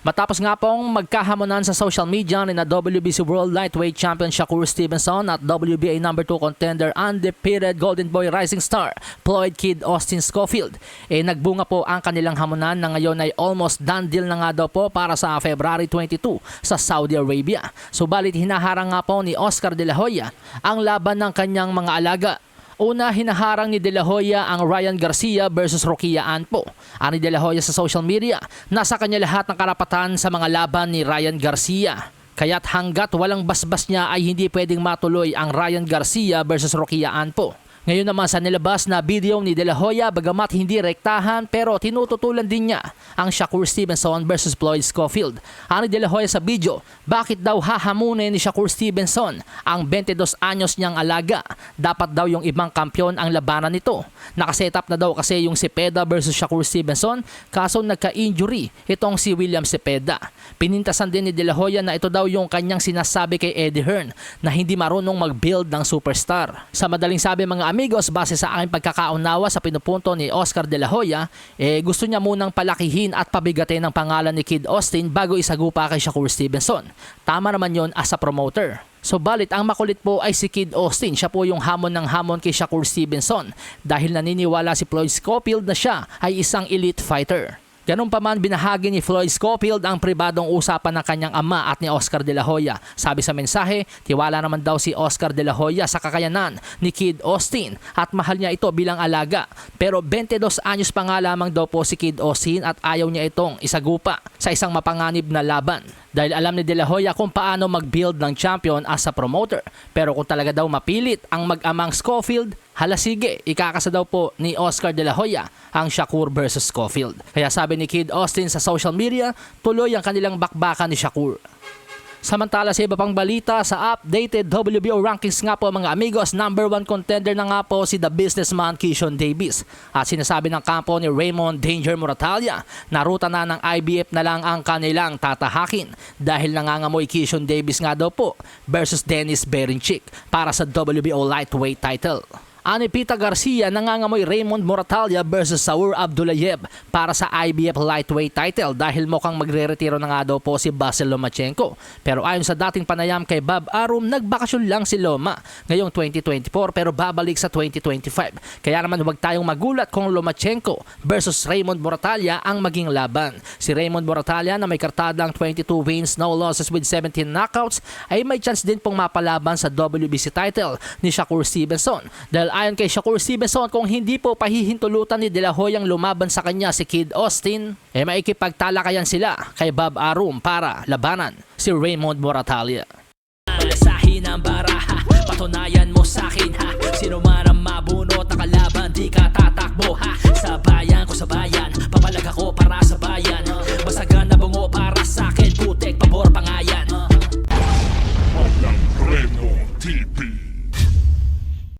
Matapos nga pong magkahamonan sa social media ni na WBC World Lightweight Champion Shakur Stevenson at WBA number 2 contender undefeated Golden Boy Rising Star Floyd Kid Austin Schofield, eh nagbunga po ang kanilang hamonan na ngayon ay almost done deal na nga daw po para sa February 22 sa Saudi Arabia. Subalit hinaharang nga po ni Oscar De La Hoya ang laban ng kanyang mga alaga Una, hinaharang ni De La Hoya ang Ryan Garcia versus Rokia Anpo. Ani De La Hoya sa social media, nasa kanya lahat ng karapatan sa mga laban ni Ryan Garcia. Kaya't hanggat walang basbas niya ay hindi pwedeng matuloy ang Ryan Garcia versus Rokia Anpo. Ngayon naman sa nilabas na video ni De La Hoya bagamat hindi rektahan pero tinututulan din niya ang Shakur Stevenson versus Floyd Schofield. Ani De La Hoya sa video, bakit daw hahamunin ni Shakur Stevenson ang 22 anyos niyang alaga? Dapat daw yung ibang kampyon ang labanan nito. Nakasetup na daw kasi yung Cepeda versus Shakur Stevenson kaso nagka-injury itong si William Cepeda. Pinintasan din ni De La Hoya na ito daw yung kanyang sinasabi kay Eddie Hearn na hindi marunong mag-build ng superstar. Sa madaling sabi mga amigos, base sa aking pagkakaunawa sa pinupunto ni Oscar De La Hoya, eh gusto niya munang palakihin at pabigatin ang pangalan ni Kid Austin bago isagupa kay Shakur Stevenson. Tama naman yon as a promoter. So balit ang makulit po ay si Kid Austin. Siya po yung hamon ng hamon kay Shakur Stevenson dahil naniniwala si Floyd Schofield na siya ay isang elite fighter. Ganun pa man binahagi ni Floyd Schofield ang pribadong usapan ng kanyang ama at ni Oscar De La Hoya. Sabi sa mensahe, tiwala naman daw si Oscar De La Hoya sa kakayanan ni Kid Austin at mahal niya ito bilang alaga. Pero 22 anyos pa nga lamang daw po si Kid Austin at ayaw niya itong isagupa sa isang mapanganib na laban. Dahil alam ni De La Hoya kung paano mag-build ng champion as a promoter. Pero kung talaga daw mapilit ang mag-amang Schofield, hala sige, ikakasa daw po ni Oscar De La Hoya ang Shakur versus Schofield. Kaya sabi ni Kid Austin sa social media, tuloy ang kanilang bakbakan ni Shakur. Samantala sa iba pang balita sa updated WBO rankings nga po mga amigos, number one contender na nga po si the businessman Kishon Davis. At sinasabi ng kampo ni Raymond Danger Moratalia na ruta na ng IBF na lang ang kanilang tatahakin dahil nangangamoy Kishon Davis nga daw po versus Dennis Berinchik para sa WBO lightweight title. Ani Pita Garcia nangangamoy Raymond Moratalia versus Saur Abdulayev para sa IBF lightweight title dahil mukhang magre-retiro na nga daw po si Basil Lomachenko. Pero ayon sa dating panayam kay Bob Arum, nagbakasyon lang si Loma ngayong 2024 pero babalik sa 2025. Kaya naman huwag tayong magulat kung Lomachenko versus Raymond Moratalia ang maging laban. Si Raymond Moratalia na may kartadang 22 wins, no losses with 17 knockouts ay may chance din pong mapalaban sa WBC title ni Shakur Stevenson dahil ayon kay Shakur Stevenson kung hindi po pahihintulutan ni De La Hoya ang lumaban sa kanya si Kid Austin, eh maikipagtalakayan sila kay Bob Arum para labanan si Raymond Moratalia. Malasahin ang baraha, patunayan mo sa akin ha, sino man ang mabunot na kalaban, di ka tatakbo